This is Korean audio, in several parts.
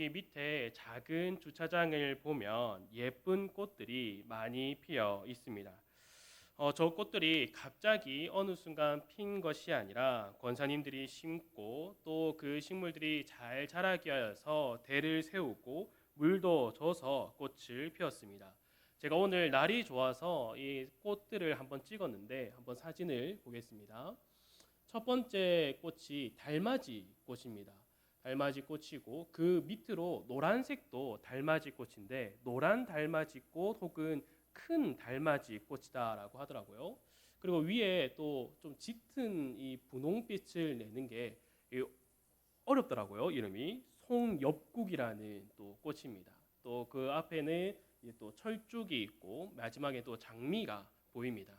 여기 밑에 작은 주차장을 보면 예쁜 꽃들이 많이 피어 있습니다. 어, 저 꽃들이 갑자기 어느 순간 핀 것이 아니라 권사님들이 심고 또 그 식물들이 잘 자라게 하여서 대를 세우고 물도 줘서 꽃을 피웠습니다. 제가 오늘 날이 좋아서 이 꽃들을 한번 찍었는데 한번 사진을 보겠습니다. 첫 번째 꽃이 달맞이 꽃입니다. 달맞이 꽃이고 그 밑으로 노란색도 달맞이 꽃인데 노란 달맞이 꽃 혹은 큰 달맞이 꽃이다라고 하더라고요. 그리고 위에 또 좀 짙은 이 분홍빛을 내는 게 어렵더라고요. 이름이 송엽국이라는 또 꽃입니다. 또 그 앞에는 또 철쭉이 있고 마지막에 또 장미가 보입니다.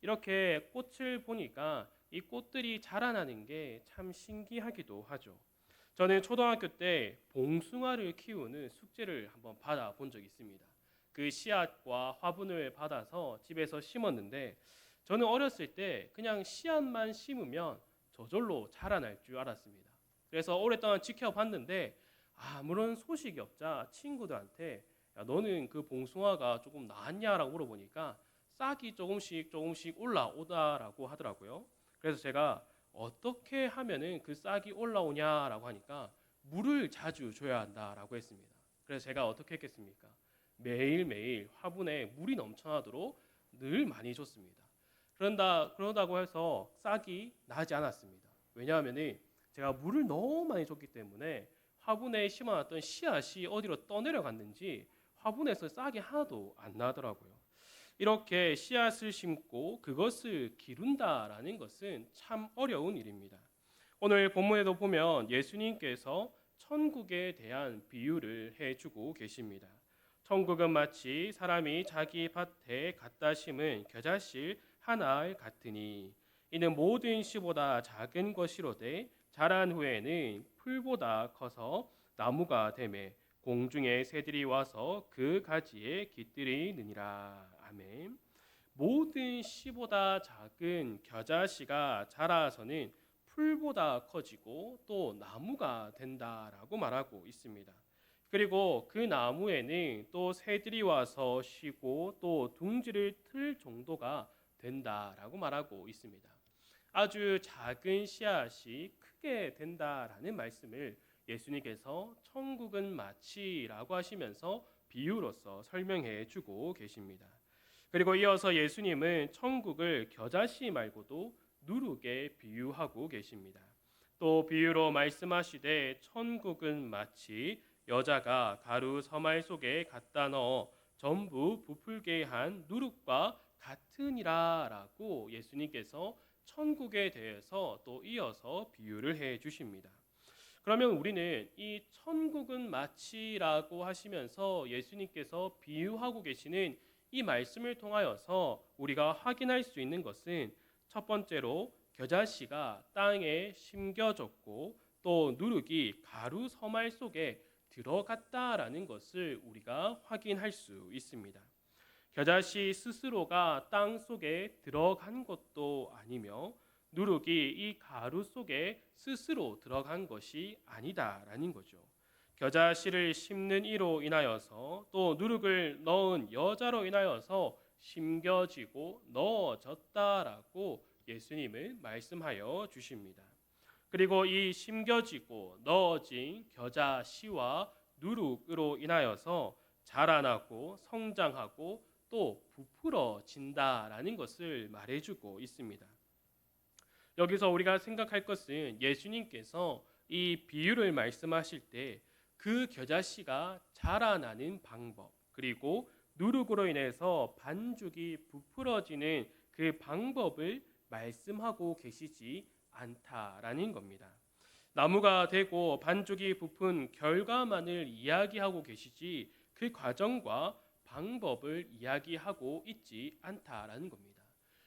이렇게 꽃을 보니까 이 꽃들이 자라나는 게 참 신기하기도 하죠. 저는 초등학교 때 봉숭아를 키우는 숙제를 한번 받아 본 적이 있습니다. 그 씨앗과 화분을 받아서 집에서 심었는데 저는 어렸을 때 그냥 씨앗만 심으면 저절로 자라날 줄 알았습니다. 그래서 오랫동안 지켜봤는데 아무런 소식이 없자 친구들한테 야, 너는 그 봉숭아가 조금 나았냐라고 물어보니까 싹이 조금씩 조금씩 올라오다라고 하더라고요. 그래서 제가 어떻게 하면은 그 싹이 올라오냐라고 하니까 물을 자주 줘야 한다라고 했습니다. 그래서 제가 어떻게 했겠습니까? 매일매일 화분에 물이 넘쳐나도록 늘 많이 줬습니다. 그런다 그러다고 해서 싹이 나지 않았습니다. 왜냐하면은 제가 물을 너무 많이 줬기 때문에 화분에 심어놨던 씨앗이 어디로 떠내려 갔는지 화분에서 싹이 하나도 안 나더라고요. 이렇게 씨앗을 심고 그것을 기른다라는 것은 참 어려운 일입니다. 오늘 본문에도 보면 예수님께서 천국에 대한 비유를 해주고 계십니다. 천국은 마치 사람이 자기 밭에 갖다 심은 겨자씨 하나 같으니 이는 모든 씨보다 작은 것이로되 자란 후에는 풀보다 커서 나무가 되매 공중의 새들이 와서 그 가지에 깃들이느니라. 아멘. 모든 씨보다 작은 겨자씨가 자라서는 풀보다 커지고 또 나무가 된다라고 말하고 있습니다. 그리고 그 나무에는 또 새들이 와서 쉬고 또 둥지를 틀 정도가 된다라고 말하고 있습니다. 아주 작은 씨앗이 크게 된다라는 말씀을 예수님께서 천국은 마치라고 하시면서 비유로서 설명해 주고 계십니다. 그리고 이어서 예수님은 천국을 겨자씨 말고도 누룩에 비유하고 계십니다. 또 비유로 말씀하시되 천국은 마치 여자가 가루 서말 속에 갖다 넣어 전부 부풀게 한 누룩과 같으니라라고 예수님께서 천국에 대해서 또 이어서 비유를 해 주십니다. 그러면 우리는 이 천국은 마치라고 하시면서 예수님께서 비유하고 계시는 이 말씀을 통하여서 우리가 확인할 수 있는 것은 첫 번째로 겨자씨가 땅에 심겨졌고 또 누룩이 가루 서말 속에 들어갔다라는 것을 우리가 확인할 수 있습니다. 겨자씨 스스로가 땅 속에 들어간 것도 아니며 누룩이 이 가루 속에 스스로 들어간 것이 아니다라는 거죠. 겨자 씨를 심는 이로 인하여서 또 누룩을 넣은 여자로 인하여서 심겨지고 넣어졌다라고 예수님은 말씀하여 주십니다. 그리고 이 심겨지고 넣어진 겨자 씨와 누룩으로 인하여서 자라나고 성장하고 또 부풀어진다라는 것을 말해주고 있습니다. 여기서 우리가 생각할 것은 예수님께서 이 비유를 말씀하실 때 그 겨자씨가 자라나는 방법 그리고 누룩으로 인해서 반죽이 부풀어지는 그 방법을 말씀하고 계시지 않다라는 겁니다. 나무가 되고 반죽이 부푼 결과만을 이야기하고 계시지 그 과정과 방법을 이야기하고 있지 않다라는 겁니다.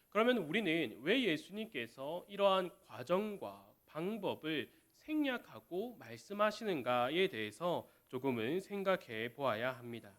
그러면 우리는 왜 예수님께서 이러한 과정과 방법을 생략하고 말씀하시는가에 대해서 조금은 생각해 보아야 합니다.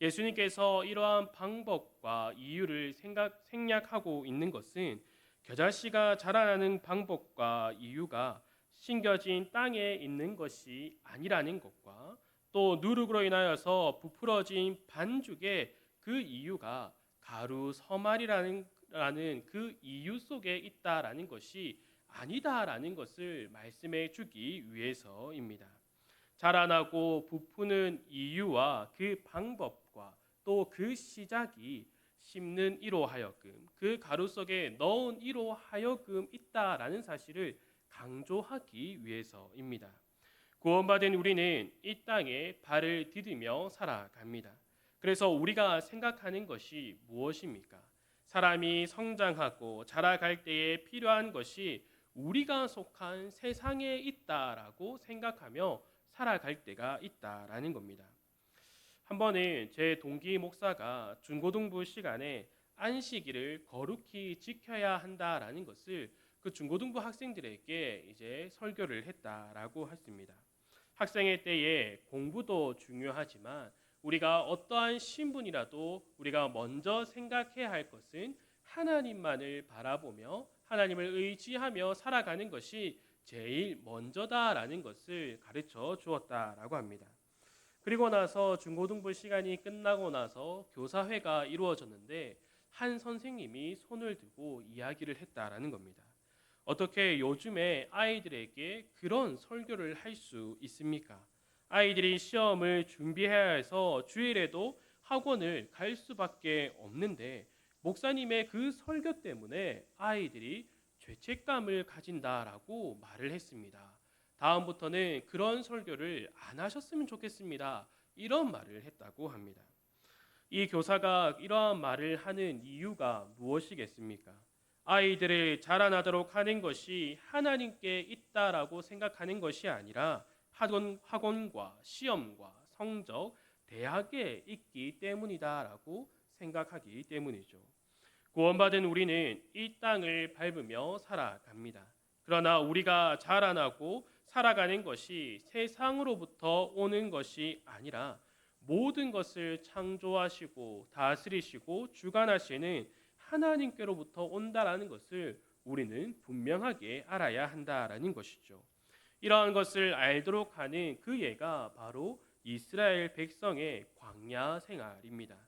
예수님께서 이러한 방법과 이유를 생각, 생략하고 있는 것은 겨자씨가 자라나는 방법과 이유가 심겨진 땅에 있는 것이 아니라는 것과 또 누룩으로 인하여서 부풀어진 반죽의 그 이유가 가루 서말이라는 라는 그 이유 속에 있다라는 것이 아니다라는 것을 말씀해 주기 위해서입니다. 자라나고 부푸는 이유와 그 방법과 또 그 시작이 심는 이로 하여금 그 가루 속에 넣은 이로 하여금 있다라는 사실을 강조하기 위해서입니다. 구원받은 우리는 이 땅에 발을 디디며 살아갑니다. 그래서 우리가 생각하는 것이 무엇입니까? 사람이 성장하고 자라갈 때에 필요한 것이 우리가 속한 세상에 있다라고 생각하며 살아갈 때가 있다라는 겁니다. 한 번은 제 동기 목사가 중고등부 시간에 안식일을 거룩히 지켜야 한다라는 것을 그 중고등부 학생들에게 이제 설교를 했다라고 했습니다. 학생의 때에 공부도 중요하지만 우리가 어떠한 신분이라도 우리가 먼저 생각해야 할 것은 하나님만을 바라보며 하나님을 의지하며 살아가는 것이 제일 먼저다라는 것을 가르쳐 주었다라고 합니다. 그리고 나서 중고등부 시간이 끝나고 나서 교사회가 이루어졌는데 한 선생님이 손을 들고 이야기를 했다라는 겁니다. 어떻게 요즘에 아이들에게 그런 설교를 할 수 있습니까? 아이들이 시험을 준비해야 해서 주일에도 학원을 갈 수밖에 없는데 목사님의 그 설교 때문에 아이들이 죄책감을 가진다라고 말을 했습니다. 다음부터는 그런 설교를 안 하셨으면 좋겠습니다. 이런 말을 했다고 합니다. 이 교사가 이러한 말을 하는 이유가 무엇이겠습니까? 아이들을 자라나도록 하는 것이 하나님께 있다라고 생각하는 것이 아니라 학원, 학원과 시험과 성적, 대학에 있기 때문이다라고 생각하기 때문이죠. 구원받은 우리는 이 땅을 밟으며 살아갑니다. 그러나 우리가 자라나고 살아가는 것이 세상으로부터 오는 것이 아니라 모든 것을 창조하시고 다스리시고 주관하시는 하나님께로부터 온다라는 것을 우리는 분명하게 알아야 한다라는 것이죠. 이러한 것을 알도록 하는 그 예가 바로 이스라엘 백성의 광야 생활입니다.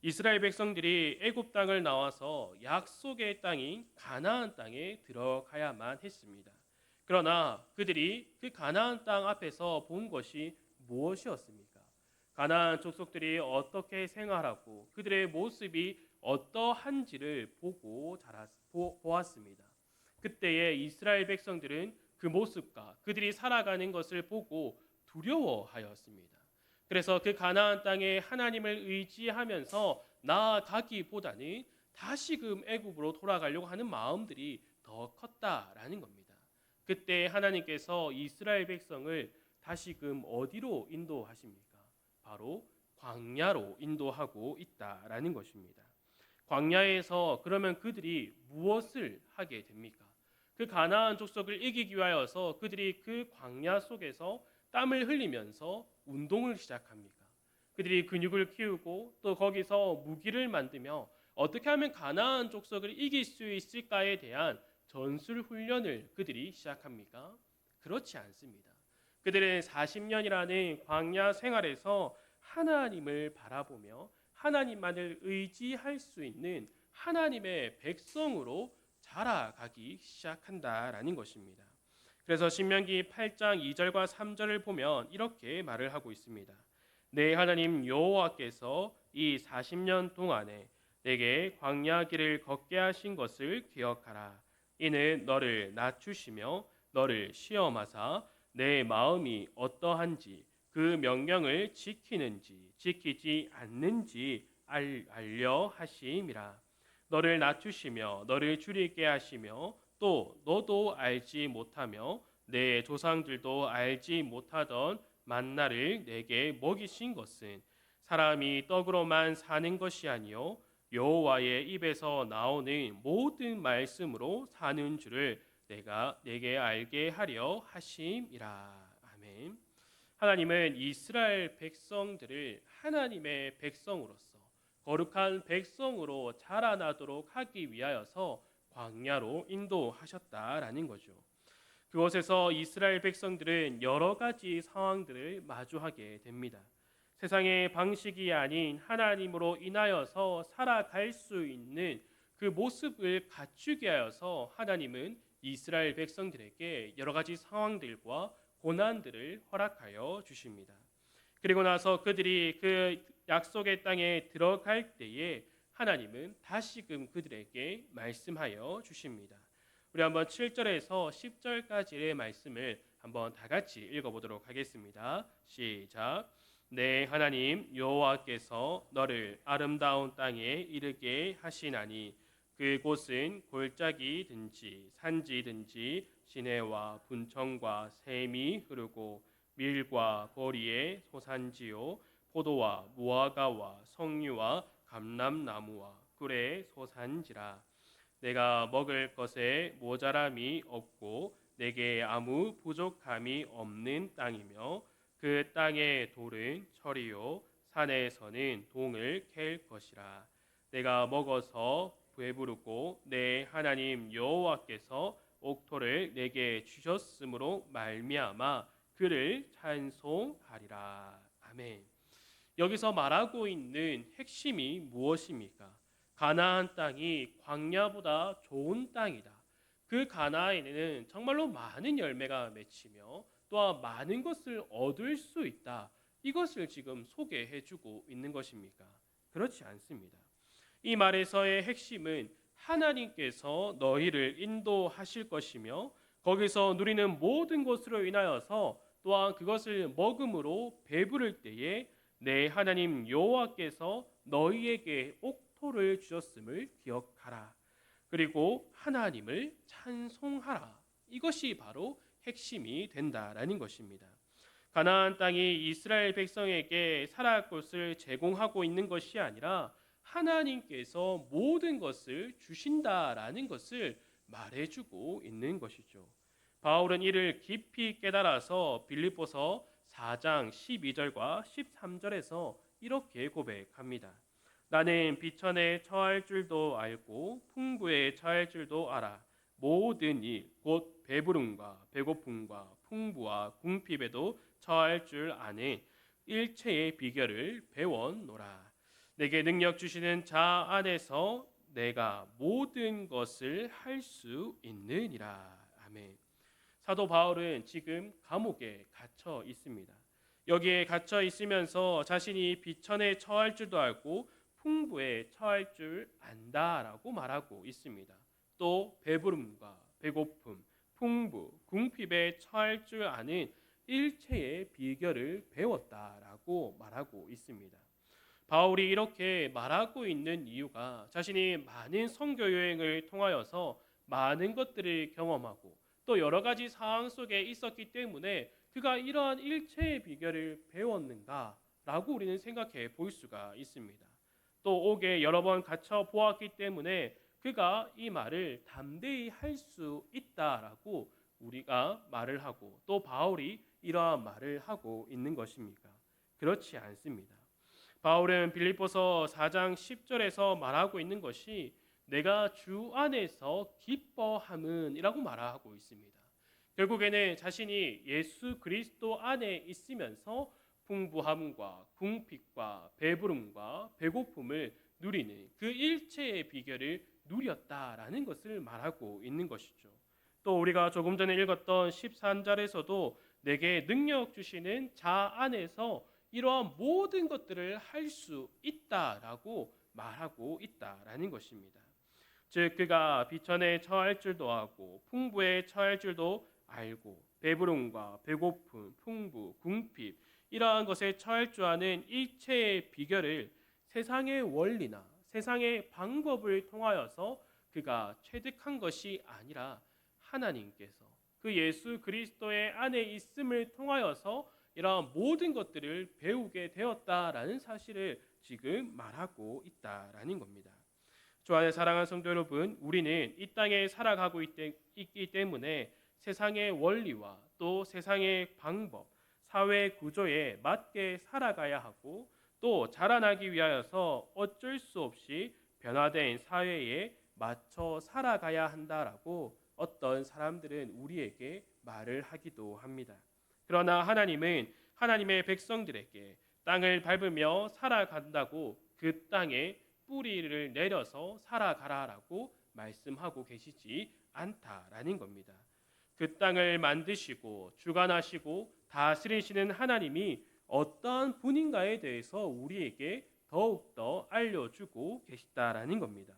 이스라엘 백성들이 애굽 땅을 나와서 약속의 땅인 가나안 땅에 들어가야만 했습니다. 그러나 그들이 그 가나안 땅 앞에서 본 것이 무엇이었습니까? 가나안 족속들이 어떻게 생활하고 그들의 모습이 어떠한지를 보고 자랐, 보, 보았습니다. 그때의 이스라엘 백성들은 그 모습과 그들이 살아가는 것을 보고 두려워하였습니다. 그래서 그 가나안 땅에 하나님을 의지하면서 나아가기보다는 다시금 애굽으로 돌아가려고 하는 마음들이 더 컸다라는 겁니다. 그때 하나님께서 이스라엘 백성을 다시금 어디로 인도하십니까? 바로 광야로 인도하고 있다라는 것입니다. 광야에서 그러면 그들이 무엇을 하게 됩니까? 그 가나안 족속을 이기기 위하여서 그들이 그 광야 속에서 땀을 흘리면서 운동을 시작합니까? 그들이 근육을 키우고 또 거기서 무기를 만들며 어떻게 하면 가나안 족속을 이길 수 있을까에 대한 전술 훈련을 그들이 시작합니까? 그렇지 않습니다. 그들은 40년이라는 광야 생활에서 하나님을 바라보며 하나님만을 의지할 수 있는 하나님의 백성으로 자라가기 시작한다라는 것입니다. 그래서 신명기 8장 2절과 3절을 보면 이렇게 말을 하고 있습니다. 내 하나님 여호와께서 이 40년 동안에 내게 광야 길을 걷게 하신 것을 기억하라. 이는 너를 낮추시며 너를 시험하사 내 마음이 어떠한지 그 명령을 지키는지 지키지 않는지 알, 알려 하심이라. 너를 낮추시며 너를 줄이게 하시며 또 너도 알지 못하며 내 조상들도 알지 못하던 만나를 내게 먹이신 것은 사람이 떡으로만 사는 것이 아니요 여호와의 입에서 나오는 모든 말씀으로 사는 줄을 내가 내게 알게 하려 하심이라. 아멘. 하나님은 이스라엘 백성들을 하나님의 백성으로서 거룩한 백성으로 자라나도록 하기 위하여서 광야로 인도하셨다라는 거죠. 그곳에서 이스라엘 백성들은 여러 가지 상황들을 마주하게 됩니다. 세상의 방식이 아닌 하나님으로 인하여서 살아갈 수 있는 그 모습을 갖추게 하여서 하나님은 이스라엘 백성들에게 여러 가지 상황들과 고난들을 허락하여 주십니다. 그리고 나서 그들이 그 약속의 땅에 들어갈 때에 하나님은 다시금 그들에게 말씀하여 주십니다. 우리 한번 7절에서 10절까지의 말씀을 한번 다 같이 읽어보도록 하겠습니다. 시작. 내 하나님 여호와께서 너를 아름다운 땅에 이르게 하시나니 그곳은 골짜기든지 산지든지 시내와 분청과 샘이 흐르고 밀과 보리의 소산지요 포도와 무화과와 석류와 감람나무와 꿀의 소산지라. 내가 먹을 것에 모자람이 없고 내게 아무 부족함이 없는 땅이며 그 땅의 돌은 철이요 산에서는 동을 캘 것이라. 내가 먹어서 배부르고 내 하나님 여호와께서 옥토를 내게 주셨으므로 말미암아 그를 찬송하리라. 아멘. 여기서 말하고 있는 핵심이 무엇입니까? 가나안 땅이 광야보다 좋은 땅이다. 그 가나안에는 정말로 많은 열매가 맺히며 또한 많은 것을 얻을 수 있다. 이것을 지금 소개해 주고 있는 것입니까? 그렇지 않습니다. 이 말에서의 핵심은 하나님께서 너희를 인도하실 것이며 거기서 누리는 모든 것으로 인하여서 또한 그것을 먹음으로 배부를 때에 내 하나님 여호와께서 너희에게 옥토를 주셨음을 기억하라. 그리고 하나님을 찬송하라. 이것이 바로 핵심이 된다라는 것입니다. 가나안 땅이 이스라엘 백성에게 살아갈 곳을 제공하고 있는 것이 아니라 하나님께서 모든 것을 주신다라는 것을 말해주고 있는 것이죠. 바울은 이를 깊이 깨달아서 빌립보서 4장 12절과 13절에서 이렇게 고백합니다. 나는 비천에 처할 줄도 알고 풍부에 처할 줄도 알아. 모든 일, 곧 배부름과 배고픔과 풍부와 궁핍에도 처할 줄 아는 일체의 비결을 배웠노라. 내게 능력 주시는 자 안에서 내가 모든 것을 할 수 있느니라. 아멘. 사도 바울은 지금 감옥에 갇혀 있습니다. 여기에 갇혀 있으면서 자신이 비천에 처할 줄도 알고 풍부에 처할 줄 안다라고 말하고 있습니다. 또 배부름과 배고픔, 풍부, 궁핍에 처할 줄 아는 일체의 비결을 배웠다라고 말하고 있습니다. 바울이 이렇게 말하고 있는 이유가 자신이 많은 선교 여행을 통하여서 많은 것들을 경험하고 또 여러 가지 상황 속에 있었기 때문에 그가 이러한 일체의 비결을 배웠는가라고 우리는 생각해 볼 수가 있습니다. 또 옥에 여러 번 갇혀 보았기 때문에 그가 이 말을 담대히 할 수 있다라고 우리가 말을 하고 또 바울이 이러한 말을 하고 있는 것입니까? 그렇지 않습니다. 바울은 빌립보서 4장 10절에서 말하고 있는 것이 내가 주 안에서 기뻐함은 이라고 말하고 있습니다. 결국에는 자신이 예수 그리스도 안에 있으면서 풍부함과 궁핍과 배부름과 배고픔을 누리는 그 일체의 비결을 누렸다라는 것을 말하고 있는 것이죠. 또 우리가 조금 전에 읽었던 13절에서도 내게 능력 주시는 자 안에서 이러한 모든 것들을 할 수 있다라고 말하고 있다라는 것입니다. 즉 그가 비천에 처할 줄도 하고 풍부에 처할 줄도 알고 배부름과 배고픔, 풍부, 궁핍 이러한 것에 처할 줄 아는 일체의 비결을 세상의 원리나 세상의 방법을 통하여서 그가 체득한 것이 아니라 하나님께서 그 예수 그리스도의 안에 있음을 통하여서 이러한 모든 것들을 배우게 되었다라는 사실을 지금 말하고 있다라는 겁니다. 주 안에 사랑하는 성도 여러분, 우리는 이 땅에 살아가고 있기 때문에 세상의 원리와 또 세상의 방법, 사회 구조에 맞게 살아가야 하고 또 자라나기 위하여서 어쩔 수 없이 변화된 사회에 맞춰 살아가야 한다라고 어떤 사람들은 우리에게 말을 하기도 합니다. 그러나 하나님은 하나님의 백성들에게 땅을 밟으며 살아간다고 그 땅에 뿌리를 내려서 살아가라라고 말씀하고 계시지 않다라는 겁니다. 그 땅을 만드시고 주관하시고 다스리시는 하나님이 어떠한 분인가에 대해서 우리에게 더욱더 알려주고 계시다라는 겁니다.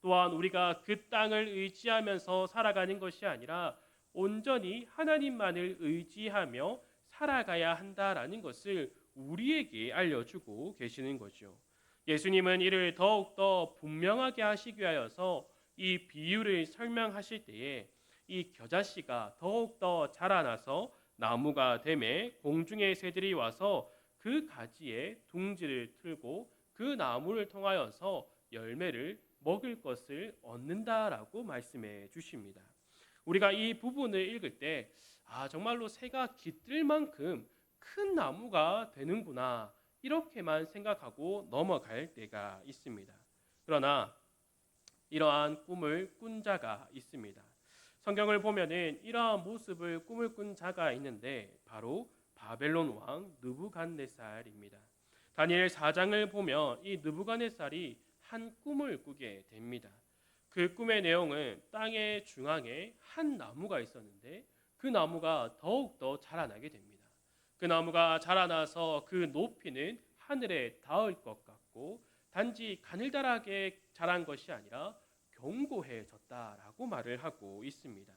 또한 우리가 그 땅을 의지하면서 살아가는 것이 아니라 온전히 하나님만을 의지하며 살아가야 한다라는 것을 우리에게 알려주고 계시는 거죠. 예수님은 이를 더욱더 분명하게 하시기 위하여서 이 비유를 설명하실 때에 이 겨자씨가 더욱더 자라나서 나무가 됨에 공중의 새들이 와서 그 가지에 둥지를 틀고 그 나무를 통하여서 열매를 먹을 것을 얻는다라고 말씀해 주십니다. 우리가 이 부분을 읽을 때 아, 정말로 새가 깃들 만큼 큰 나무가 되는구나. 이렇게만 생각하고 넘어갈 때가 있습니다. 그러나 이러한 꿈을 꾼 자가 있습니다. 성경을 보면은 이러한 모습을 꿈을 꾼 자가 있는데 바로 바벨론 왕 느부갓네살입니다. 다니엘 4장을 보면 이 느부갓네살이 한 꿈을 꾸게 됩니다. 그 꿈의 내용은 땅의 중앙에 한 나무가 있었는데 그 나무가 더욱 더 자라나게 됩니다. 그 나무가 자라나서 그 높이는 하늘에 닿을 것 같고 단지 가늘다랗게 자란 것이 아니라 견고해졌다라고 말을 하고 있습니다.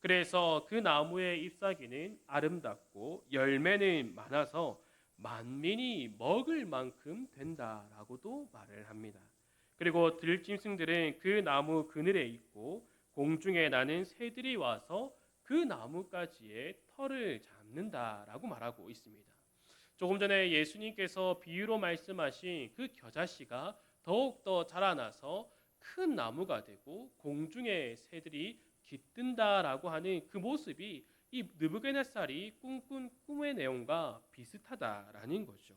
그래서 그 나무의 잎사귀는 아름답고 열매는 많아서 만민이 먹을 만큼 된다라고도 말을 합니다. 그리고 들짐승들은 그 나무 그늘에 있고 공중에 나는 새들이 와서 그 나무가지에 털을 잡는다라고 말하고 있습니다. 조금 전에 예수님께서 비유로 말씀하신 그 겨자씨가 더욱 더 자라나서 큰 나무가 되고 공중의 새들이 깃든다라고 하는 그 모습이 이 느부갓네살이 꿈꾼 꿈의 내용과 비슷하다라는 거죠.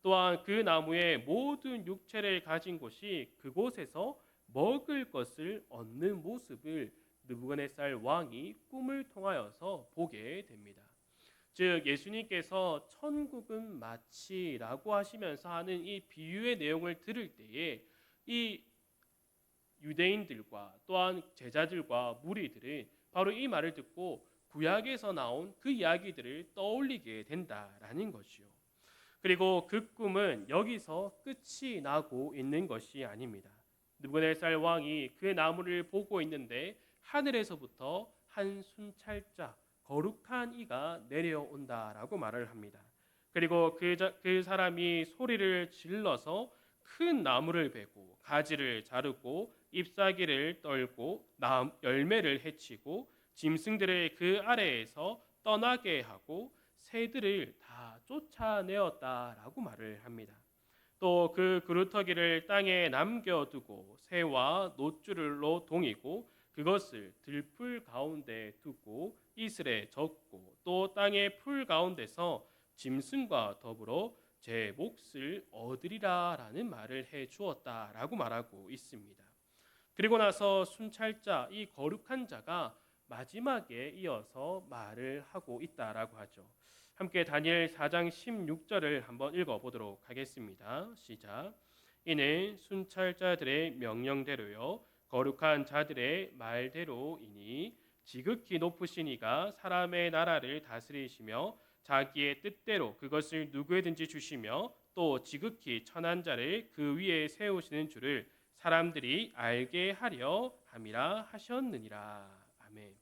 또한 그 나무의 모든 육체를 가진 곳이 그곳에서 먹을 것을 얻는 모습을 느부갓네살 왕이 꿈을 통하여서 보게 됩니다. 즉 예수님께서 천국은 마치라고 하시면서 하는 이 비유의 내용을 들을 때에 이 유대인들과 또한 제자들과 무리들은 바로 이 말을 듣고 구약에서 나온 그 이야기들을 떠올리게 된다라는 것이요. 그리고 그 꿈은 여기서 끝이 나고 있는 것이 아닙니다. 느부갓네살 왕이 그 나무를 보고 있는데 하늘에서부터 한 순찰자 거룩한 이가 내려온다라고 말을 합니다. 그리고 그, 그 사람이 소리를 질러서 큰 나무를 베고 가지를 자르고 잎사귀를 떨고 열매를 해치고 짐승들을 그 아래에서 떠나게 하고 새들을 다 쫓아내었다라고 말을 합니다. 또 그 그루터기를 땅에 남겨두고 새와 노줄로 동이고 그것을 들풀 가운데 두고 이슬에 젓고 또 땅의 풀 가운데서 짐승과 더불어 제 몫을 얻으리라라는 말을 해 주었다라고 말하고 있습니다. 그리고 나서 순찰자 이 거룩한 자가 마지막에 이어서 말을 하고 있다라고 하죠. 함께 다니엘 4장 16절을 한번 읽어 보도록 하겠습니다. 시작. 이는 순찰자들의 명령대로요 거룩한 자들의 말대로이니 지극히 높으신 이가 사람의 나라를 다스리시며 자기의 뜻대로 그것을 누구에든지 주시며 또 지극히 천한 자를 그 위에 세우시는 줄을 사람들이 알게 하려 함이라 하셨느니라. 아멘.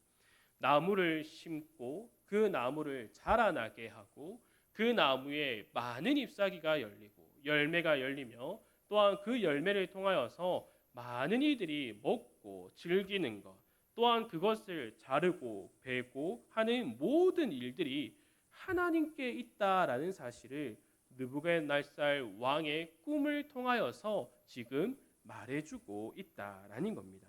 나무를 심고 그 나무를 자라나게 하고 그 나무에 많은 잎사귀가 열리고 열매가 열리며 또한 그 열매를 통하여서 많은 이들이 먹고 즐기는 것 또한 그것을 자르고 베고 하는 모든 일들이 하나님께 있다라는 사실을 느부갓날살 왕의 꿈을 통하여서 지금 말해주고 있다라는 겁니다.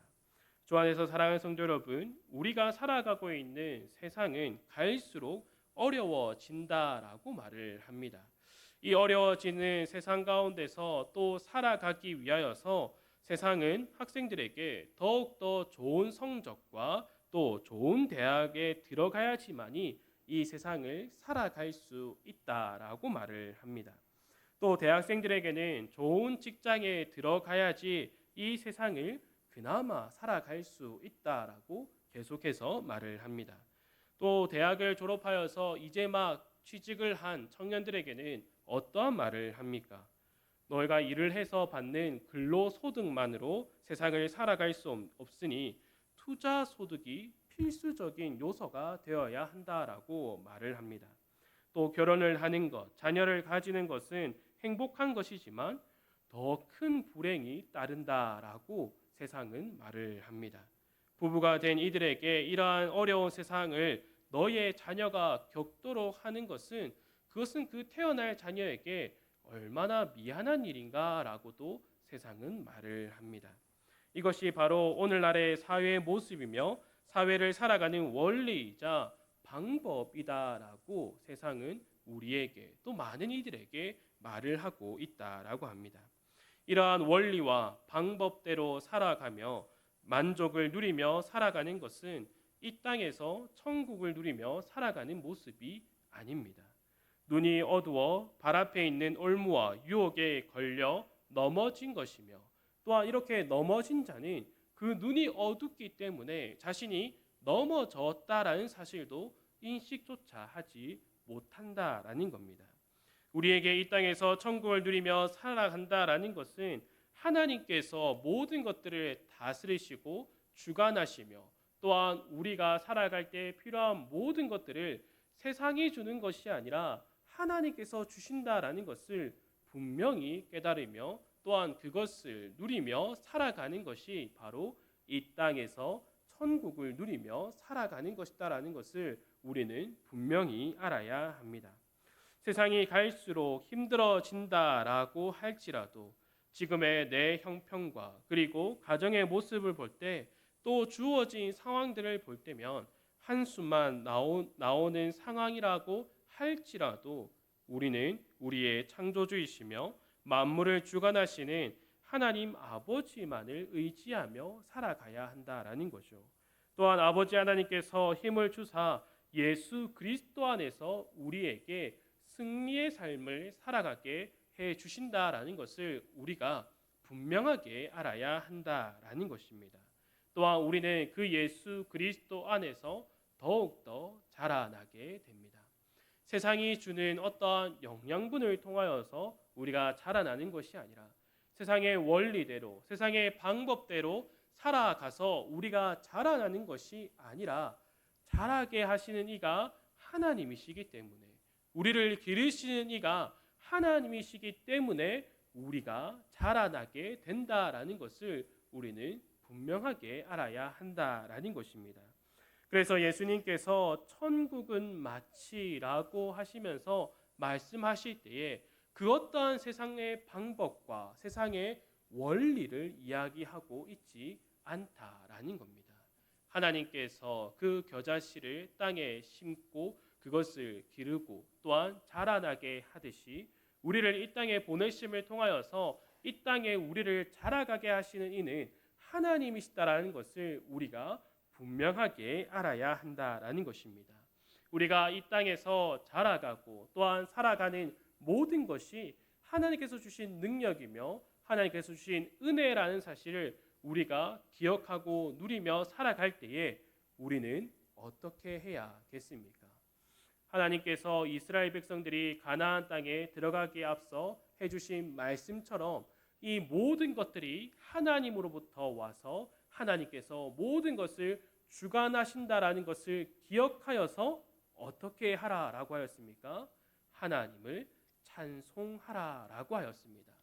주 안에서 사랑하는 성도 여러분, 우리가 살아가고 있는 세상은 갈수록 어려워진다라고 말을 합니다. 이 어려워지는 세상 가운데서 또 살아가기 위하여서 세상은 학생들에게 더욱더 좋은 성적과 또 좋은 대학에 들어가야지만이 이 세상을 살아갈 수 있다라고 말을 합니다. 또 대학생들에게는 좋은 직장에 들어가야지 이 세상을 그나마 살아갈 수 있다라고 계속해서 말을 합니다. 또 대학을 졸업하여서 이제 막 취직을 한 청년들에게는 어떠한 말을 합니까? 너희가 일을 해서 받는 근로 소득만으로 세상을 살아갈 수 없으니 투자 소득이 필수적인 요소가 되어야 한다라고 말을 합니다. 또 결혼을 하는 것, 자녀를 가지는 것은 행복한 것이지만 더 큰 불행이 따른다라고 세상은 말을 합니다. 부부가 된 이들에게 이러한 어려운 세상을 너의 자녀가 겪도록 하는 것은 그것은 그 태어날 자녀에게 얼마나 미안한 일인가라고도 세상은 말을 합니다. 이것이 바로 오늘날의 사회의 모습이며 사회를 살아가는 원리이자 방법이다라고 세상은 우리에게 또 많은 이들에게 말을 하고 있다라고 합니다. 이러한 원리와 방법대로 살아가며 만족을 누리며 살아가는 것은 이 땅에서 천국을 누리며 살아가는 모습이 아닙니다. 눈이 어두워 발 앞에 있는 올무와 유혹에 걸려 넘어진 것이며 또한 이렇게 넘어진 자는 그 눈이 어둡기 때문에 자신이 넘어졌다라는 사실도 인식조차 하지 못한다라는 겁니다. 우리에게 이 땅에서 천국을 누리며 살아간다라는 것은 하나님께서 모든 것들을 다스리시고 주관하시며 또한 우리가 살아갈 때 필요한 모든 것들을 세상이 주는 것이 아니라 하나님께서 주신다라는 것을 분명히 깨달으며 또한 그것을 누리며 살아가는 것이 바로 이 땅에서 천국을 누리며 살아가는 것이다라는 것을 우리는 분명히 알아야 합니다. 세상이 갈수록 힘들어진다라고 할지라도 지금의 내 형편과 그리고 가정의 모습을 볼 때 또 주어진 상황들을 볼 때면 한숨만 나오, 나오는 상황이라고 할지라도 우리는 우리의 창조주이시며 만물을 주관하시는 하나님 아버지만을 의지하며 살아가야 한다라는 거죠. 또한 아버지 하나님께서 힘을 주사 예수 그리스도 안에서 우리에게 승리의 삶을 살아가게 해 주신다라는 것을 우리가 분명하게 알아야 한다라는 것입니다. 또한 우리는 그 예수 그리스도 안에서 더욱더 자라나게 됩니다. 세상이 주는 어떠한 영양분을 통하여서 우리가 자라나는 것이 아니라 세상의 원리대로, 세상의 방법대로 살아가서 우리가 자라나는 것이 아니라 자라게 하시는 이가 하나님이시기 때문에 우리를 기르시는 이가 하나님이시기 때문에 우리가 자라나게 된다라는 것을 우리는 분명하게 알아야 한다라는 것입니다. 그래서 예수님께서 천국은 마치라고 하시면서 말씀하실 때에 그 어떠한 세상의 방법과 세상의 원리를 이야기하고 있지 않다라는 겁니다. 하나님께서 그 겨자씨를 땅에 심고 그것을 기르고 또한 자라나게 하듯이 우리를 이 땅에 보내심을 통하여서 이 땅에 우리를 자라가게 하시는 이는 하나님이시다라는 것을 우리가 분명하게 알아야 한다라는 것입니다. 우리가 이 땅에서 자라가고 또한 살아가는 모든 것이 하나님께서 주신 능력이며 하나님께서 주신 은혜라는 사실을 우리가 기억하고 누리며 살아갈 때에 우리는 어떻게 해야겠습니까? 하나님께서 이스라엘 백성들이 가나안 땅에 들어가기에 앞서 해주신 말씀처럼 이 모든 것들이 하나님으로부터 와서 하나님께서 모든 것을 주관하신다라는 것을 기억하여서 어떻게 하라라고 하였습니까? 하나님을 찬송하라라고 하였습니다.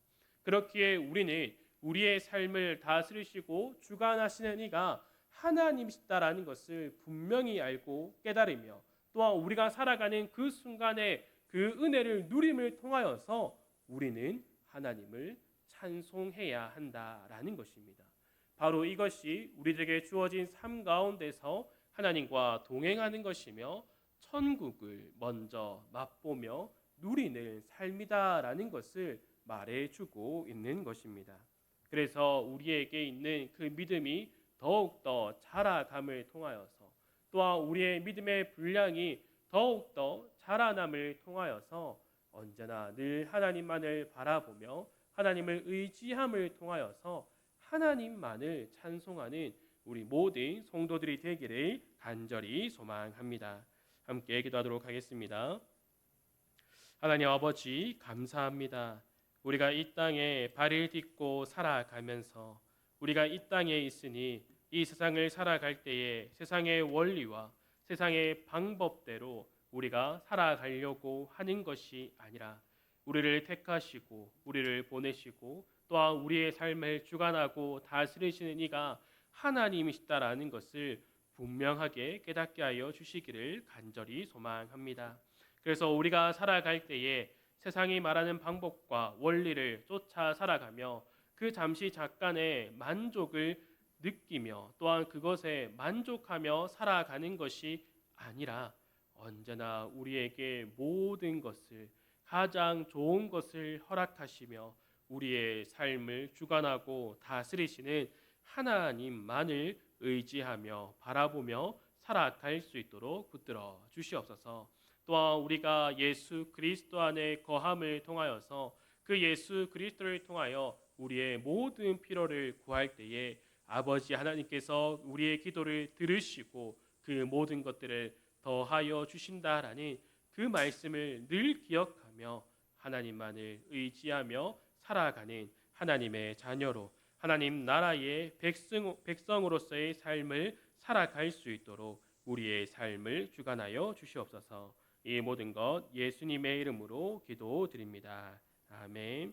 그렇기에 우리는 우리의 삶을 다스리시고 주관하시는 이가 하나님이시다라는 것을 분명히 알고 깨달으며 또한 우리가 살아가는 그 순간에 그 은혜를 누림을 통하여서 우리는 하나님을 찬송해야 한다라는 것입니다. 바로 이것이 우리들에게 주어진 삶 가운데서 하나님과 동행하는 것이며 천국을 먼저 맛보며 누리는 삶이다라는 것을 말해주고 있는 것입니다. 그래서 우리에게 있는 그 믿음이 더욱더 자라감을 통하여서 또한 우리의 믿음의 분량이 더욱더 자라남을 통하여서 언제나 늘 하나님만을 바라보며 하나님을 의지함을 통하여서 하나님만을 찬송하는 우리 모든 성도들이 되기를 간절히 소망합니다. 함께 기도하도록 하겠습니다. 하나님 아버지 감사합니다. 우리가 이 땅에 발을 딛고 살아가면서 우리가 이 땅에 있으니 이 세상을 살아갈 때에 세상의 원리와 세상의 방법대로 우리가 살아가려고 하는 것이 아니라 우리를 택하시고 우리를 보내시고 또한 우리의 삶을 주관하고 다스리시는 이가 하나님이시다라는 것을 분명하게 깨닫게 하여 주시기를 간절히 소망합니다. 그래서 우리가 살아갈 때에 세상이 말하는 방법과 원리를 쫓아 살아가며 그 잠시 잠깐의 만족을 느끼며 또한 그것에 만족하며 살아가는 것이 아니라 언제나 우리에게 모든 것을 가장 좋은 것을 허락하시며 우리의 삶을 주관하고 다스리시는 하나님만을 의지하며 바라보며 살아갈 수 있도록 붙들어 주시옵소서. 또한 우리가 예수 그리스도 안에 거함을 통하여서 그 예수 그리스도를 통하여 우리의 모든 필요를 구할 때에 아버지 하나님께서 우리의 기도를 들으시고 그 모든 것들을 더하여 주신다라는 그 말씀을 늘 기억하며 하나님만을 의지하며 살아가는 하나님의 자녀로 하나님 나라의 백성, 백성으로서의 삶을 살아갈 수 있도록 우리의 삶을 주관하여 주시옵소서. 이 모든 것 예수님의 이름으로 기도드립니다. 아멘.